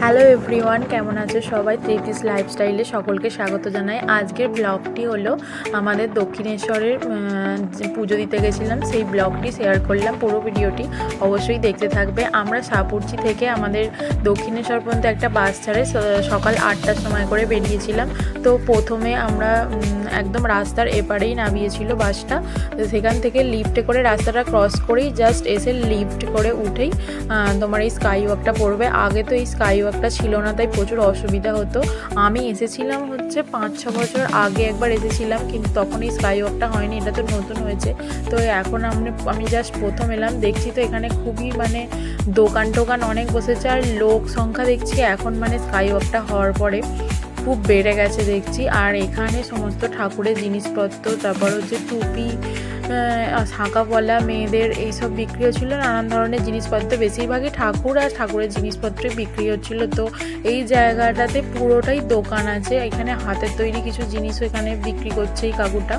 Hello everyone কেমন আছে সবাই? তৃপ্তিস লাইফস্টাইলে সকলকে স্বাগত জানাই। আজকের ব্লগটি হলো আমাদের দক্ষিণেশ্বরের পুজো দিতে গেছিলাম, সেই ব্লগটি শেয়ার করলাম। পুরো ভিডিওটি অবশ্যই দেখতে থাকবে। আমরা সাপুরচি থেকে আমাদের দক্ষিণেশ্বর পর্যন্ত একটা বাস ছাড়ে সকাল আটটার সময় করে বেরিয়েছিলাম। তো প্রথমে আমরা একদম রাস্তার এপারেই নামিয়েছিল বাসটা। তো সেখান থেকে লিফটে করে রাস্তাটা ক্রস করেই জাস্ট এসে লিফট করে উঠেই তোমার এই স্কাই ওয়াকটা পড়বে। আগে তো এই স্কাই ওয়াকটা ছিল না, তাই প্রচুর অসুবিধা হতো। আমি এসেছিলাম হচ্ছে পাঁচ, ছ বছর আগে একবার এসেছিলাম, কিন্তু তখন এই স্কাই ওয়াকটা হয়নি, এটা তো নতুন হয়েছে। তো এখন আমি আমি জাস্ট প্রথম এলাম, দেখছি তো এখানে খুবই মানে দোকান টোকান অনেক বসেছে, আর লোক সংখ্যা দেখছি এখন মানে স্কাই ওয়াকটা হওয়ার পরে। খুব বেড়ে গেছে দেখছি। আর এখানে সমস্ত ঠাকুরের জিনিসপত্র, তারপর হচ্ছে টুপি শাঁকা পলা, মেয়েদের এইসব বিক্রি হচ্ছিল। নানান ধরনের জিনিসপত্র, বেশিরভাগই ঠাকুর আর ঠাকুরের জিনিসপত্রই বিক্রি হচ্ছিল। তো এই জায়গাটাতে পুরোটাই দোকান আছে। এখানে হাতের তৈরি কিছু জিনিসও এখানে বিক্রি করছে এই কাকুটা।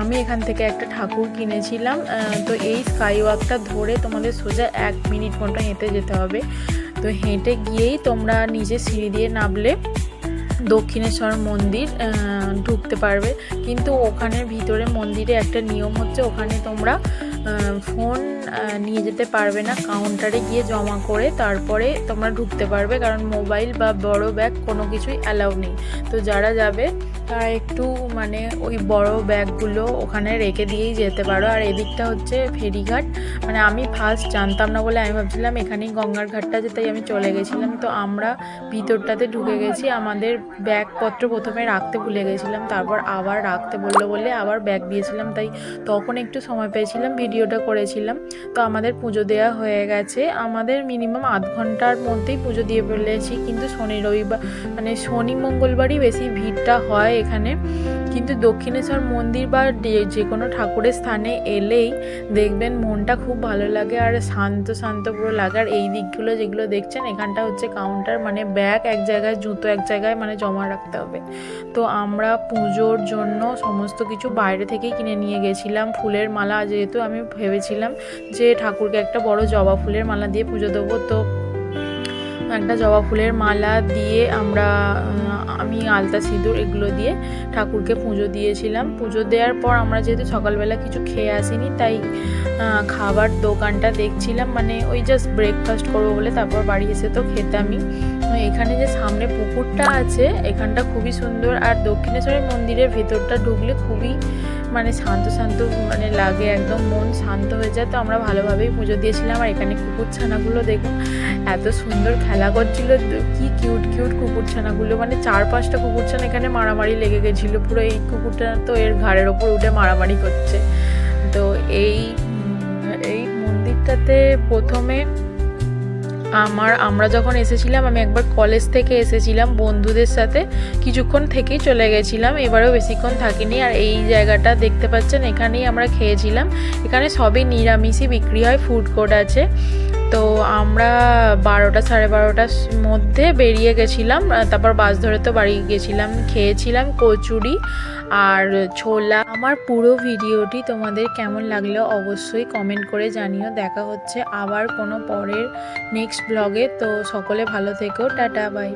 আমি এখান থেকে একটা ঠাকুর কিনেছিলাম। তো এই স্কাই ওয়াকটা ধরে তোমাদের সোজা এক মিনিট মতো হেঁটে যেতে হবে। তো হেঁটে গিয়েই তোমরা নিজে সিঁড়ি দিয়ে নামলে। দক্ষিণেশ্বর মন্দির ঢুকতে পারবে। কিন্তু ওখানের ভিতরে মন্দিরে একটা নিয়ম হচ্ছে, ওখানে তোমরা ফোন নিয়ে যেতে পারবে না। কাউন্টারে গিয়ে জমা করে তারপরে তোমরা ঢুকতে পারবে, কারণ মোবাইল বা বড় ব্যাগ কোনো কিছুই অ্যালাউ নেই। তো যারা যাবে, তারা একটু মানে ওই বড় ব্যাগগুলো ওখানে রেখে দিয়েই যেতে পারো। আর এদিকটা হচ্ছে ফেরিঘাট। মানে আমি ফার্স্ট জানতাম না বলে আমি ভাবছিলাম এখানেই গঙ্গার ঘাটটা যে তাই আমি চলে গেছিলাম। তো আমরা ভিতরটাতে ঢুকে গেছি, আমাদের ব্যাগপত্র প্রথমে রাখতে ভুলে গেছিলাম, তারপর আবার রাখতে বলল বলে আবার ব্যাগ দিয়েছিলাম, তাই তখন একটু সময় পেয়েছিলাম, ভিডিওটা করেছিলাম। তো আমাদের পুজো দেওয়া হয়ে গেছে, আমাদের মিনিমাম আধ ঘণ্টার মধ্যেই পুজো দিয়ে ফেলেছি, কিন্তু শনি রবিবার মানে শনি মঙ্গলবারই বেশি ভিড়টা হয় এখানে। কিন্তু দক্ষিণেশ্বর মন্দির বা যে- কোনো ঠাকুরের স্থানে এলেই দেখবেন মনটা খুব ভালো লাগে আর শান্ত শান্ত পুরো লাগে। আর এই দিকগুলো যেগুলো দেখছেন, এখানটা হচ্ছে কাউন্টার মানে ব্যাগ এক জায়গায়, জুতো এক জায়গায় মানে জমা রাখতে হবে। তো আমরা পুজোর জন্য সমস্ত কিছু বাইরে থেকেই কিনে নিয়ে গেছিলাম। ফুলের মালা যেহেতু আমি ভেবেছিলাম যে ঠাকুরকে একটা বড় জবা ফুলের মালা দিয়ে পুজো দেবো, তো একটা জবা ফুলের মালা দিয়ে আমরা আমি আলতা সিঁদুর এগুলো দিয়ে ঠাকুরকে পুজো দিয়েছিলাম। পুজো দেওয়ার পর আমরা যেহেতু সকালবেলা কিছু খেয়ে আসিনি, তাই খাবার দোকানটা দেখছিলাম। মানে ওই জাস্ট ব্রেকফাস্ট করব বলে তারপর বাড়ি এসে তো খেতামই। এখানে যে সামনে পুকুরটা আছে, এখানটা খুবই সুন্দর। আর দক্ষিণেশ্বরের মন্দিরের ভেতরটা ঢুকলে খুবই মানে শান্ত শান্ত মানে লাগে, একদম মন শান্ত হয়ে যায়। তো আমরা ভালোভাবেই পুজো দিয়েছিলাম। আর এখানে কুকুর ছানাগুলো দেখুন, এত সুন্দর খেলা করছিল। কি কিউট কিউট কুকুর ছানাগুলো। মানে চার পাঁচটা কুকুরছানা এখানে মারামারি লেগে গেছিল। পুরো এই কুকুরটা তো এর ঘাড়ের ওপর উঠে মারামারি করছে। তো এই এই মন্দিরটাতে প্রথমে আমার, আমরা যখন এসেছিলাম, আমি একবার কলেজ থেকে এসেছিলাম বন্ধুদের সাথে। কিছুক্ষণ থেকেই চলে গেছিলাম, এবারেও বেশিক্ষণ থাকিনি। আর এই জায়গাটা দেখতে পাচ্ছেন, এখানেই আমরা খেয়েছিলাম। এখানে সবই নিরামিষই বিক্রি হয় ফুড কোর্ট আছে। তো আমরা বারোটা, সাড়ে বারোটার মধ্যে বেরিয়ে গেছিলাম। তারপর বাস ধরে তো বাড়ি গেছিলাম, খেয়েছিলাম কচুরি আর ছোলা। আমার পুরো ভিডিওটি তোমাদের কেমন লাগল অবশ্যই কমেন্ট করে জানিও। দেখা হচ্ছে আবার কোনো পরের নেক্সট ব্লগে তো সকলে ভালো থেকো। Tata bye